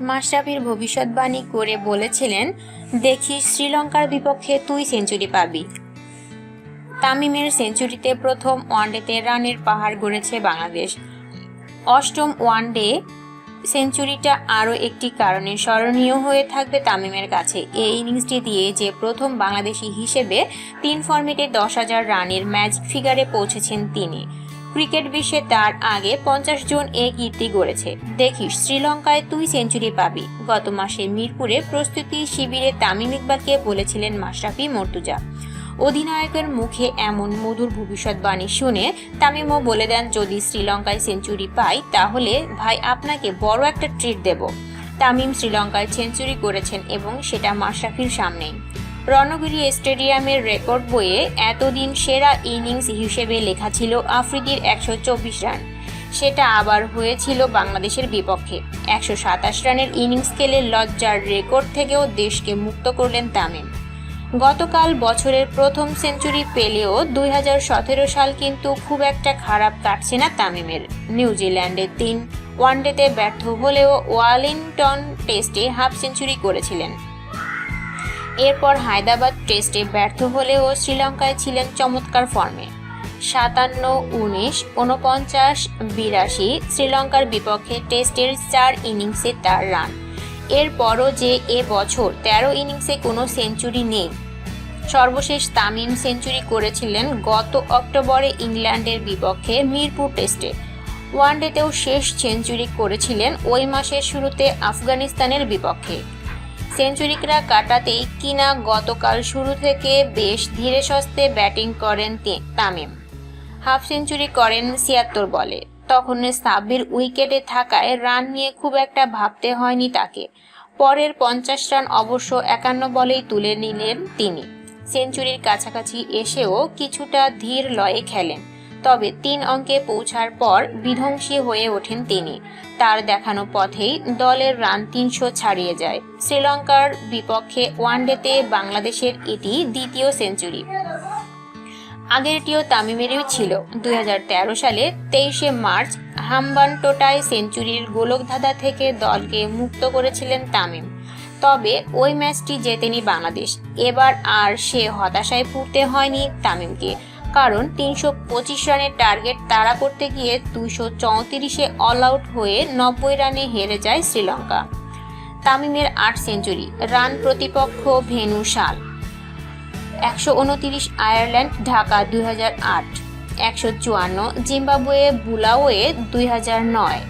মাশরাফির ভবিষ্যৎবাণী করে বলেছিলেন, দেখি শ্রীলঙ্কার বিপক্ষে তুই সেঞ্চুরি পাবি। তামিমের সেঞ্চুরিতে প্রথম ওয়ানডেতে রানের পাহাড় গড়েছে বাংলাদেশ। অষ্টম ওয়ানডে সেঞ্চুরিটা আরও একটি কারণে স্মরণীয় হয়ে থাকবে তামিমের কাছে। এই ইনিংসটি দিয়ে যে প্রথম বাংলাদেশি হিসেবে তিন ফর্মেটে দশ হাজার রানের ম্যাজিক ফিগারে পৌঁছেছেন তিনি। ক্রিকেট বিশ্বে তার আগে পঞ্চাশ জন এ কীর্তি গড়েছে। দেখিস, শ্রীলঙ্কায় তুই সেঞ্চুরি পাবি। গত মাসে মিরপুরে প্রস্তুতি শিবিরে তামিম ইকবালকে বলেছিলেন মাশরাফি মর্তুজা। অধিনায়কের মুখে এমন মধুর ভবিষ্যৎবাণী শুনে তামিমও বলে দেন, যদি শ্রীলঙ্কায় সেঞ্চুরি পাই, তাহলে ভাই আপনাকে বড় একটা ট্রিট দেব। তামিম শ্রীলঙ্কায় সেঞ্চুরি করেছেন এবং সেটা মাশরাফির সামনেই। রণগিরি স্টেডিয়ামের রেকর্ড বইয়ে এতদিন সেরা ইনিংস হিসেবে লেখা ছিল আফ্রিদির একশো চব্বিশ রান। সেটা আবার হয়েছিল বাংলাদেশের বিপক্ষে। একশো সাতাশ রানের ইনিংস খেলে লজ্জার রেকর্ড থেকেও দেশকে মুক্ত করলেন তামিম। গতকাল বছরের প্রথম সেঞ্চুরি পেলেও দুই হাজার সতেরো সাল কিন্তু খুব একটা খারাপ কাটছে না তামিমের। নিউজিল্যান্ডে তিন ওয়ানডেতে ব্যর্থ হলেও ওয়ালিংটন টেস্টে হাফ সেঞ্চুরি করেছিলেন। এরপর হায়দ্রাবাদ টেস্টে ব্যর্থ হলেও শ্রীলঙ্কায় ছিলেন চমৎকার ফর্মে। সাতান্ন, উনিশ উনপঞ্চাশ বিরাশি শ্রীলঙ্কার বিপক্ষে টেস্টের চার ইনিংসে তার রান। এরপরও যে এ বছর তেরো ইনিংসে কোনো সেঞ্চুরি নেই। সর্বশেষ তামিম সেঞ্চুরি করেছিলেন গত অক্টোবরে ইংল্যান্ডের বিপক্ষে মিরপুর টেস্টে। ওয়ানডেতেও শেষ সেঞ্চুরি করেছিলেন ওই মাসের শুরুতে আফগানিস্তানের বিপক্ষে। সেঞ্চুরিকরা কাটাতেই কিনা গতকাল শুরু থেকে বেশ ধীরে সস্তে ব্যাটিং করেন তামিম। হাফ সেঞ্চুরি করেন ছিয়াত্তর বলে। তখন সাব্বির উইকেটে থাকায় রান নিয়ে খুব একটা ভাবতে হয়নি তাকে। পরের পঞ্চাশ রান অবশ্য একান্ন বলেই তুলে নিলেন তিনি। সেঞ্চুরির কাছাকাছি এসেও কিছুটা ধীর লয়ে খেলেন। তবে তিন অঙ্কে পৌঁছার পর বিধ্বংসী হয়ে ওঠেন তিনি। তার দেখানো পথেই দলের রান তিনশো ছাড়িয়ে যায়। শ্রীলঙ্কার বিপক্ষে ওয়ানডেতে বাংলাদেশের এটি দ্বিতীয় সেঞ্চুরি। আগেরটিও তামিমেরই ছিল। দুই হাজার তেরো সালে তেইশে মার্চ হাম্বানটোটায় সেঞ্চুরির গোলকধাঁধা থেকে দলকে মুক্ত করেছিলেন তামিম। তবে ওই ম্যাচটি জেতেনি বাংলাদেশ। এবার আর সে হতাশায় পড়তে হয়নি তামিমকে। কারণ তিনশো পঁচিশ রানের টার্গেট তাড়া করতে গিয়ে দুশো চৌত্রিশে অল আউট হয়ে নব্বই রানে হেরে যায় শ্রীলঙ্কা। তামিমের আট সেঞ্চুরি, রান প্রতিপক্ষ ভেনু শাল। একশো উনতিরিশ আয়ারল্যান্ড, ঢাকা দুই হাজার আট। একশো চুয়ান্ন জিম্বাবুয়ে বুলাওয়ে, দুই হাজার নয়।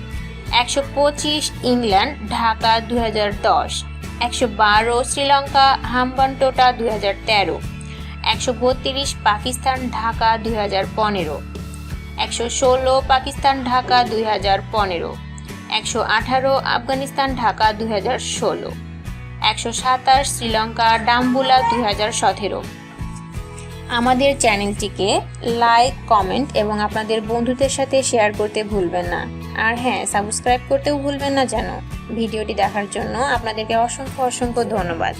একশো পঁচিশ ইংল্যান্ড, ঢাকা দুই হাজার দশ। একশো বারো শ্রীলঙ্কা হাম্বানটোটা দুই হাজার তেরো। একশো বত্রিশ পাকিস্তান ঢাকা দুই হাজার পনেরো। একশো ষোলো পাকিস্তান ঢাকা দুই হাজার পনেরো। একশো আঠারো আফগানিস্তান ঢাকা দুই হাজার ষোলো। একশো সাতাশ শ্রীলঙ্কা ডাম্বুলা দুই হাজার সতেরো। আমাদের চ্যানেলটিকে লাইক, কমেন্ট এবং আপনাদের বন্ধুদের সাথে শেয়ার করতে ভুলবেন না। আর হ্যাঁ সাবস্ক্রাইব করতেও ভুলবেন না যেন। ভিডিওটি দেখার জন্য আপনাদেরকে অসংখ্য অসংখ্য ধন্যবাদ।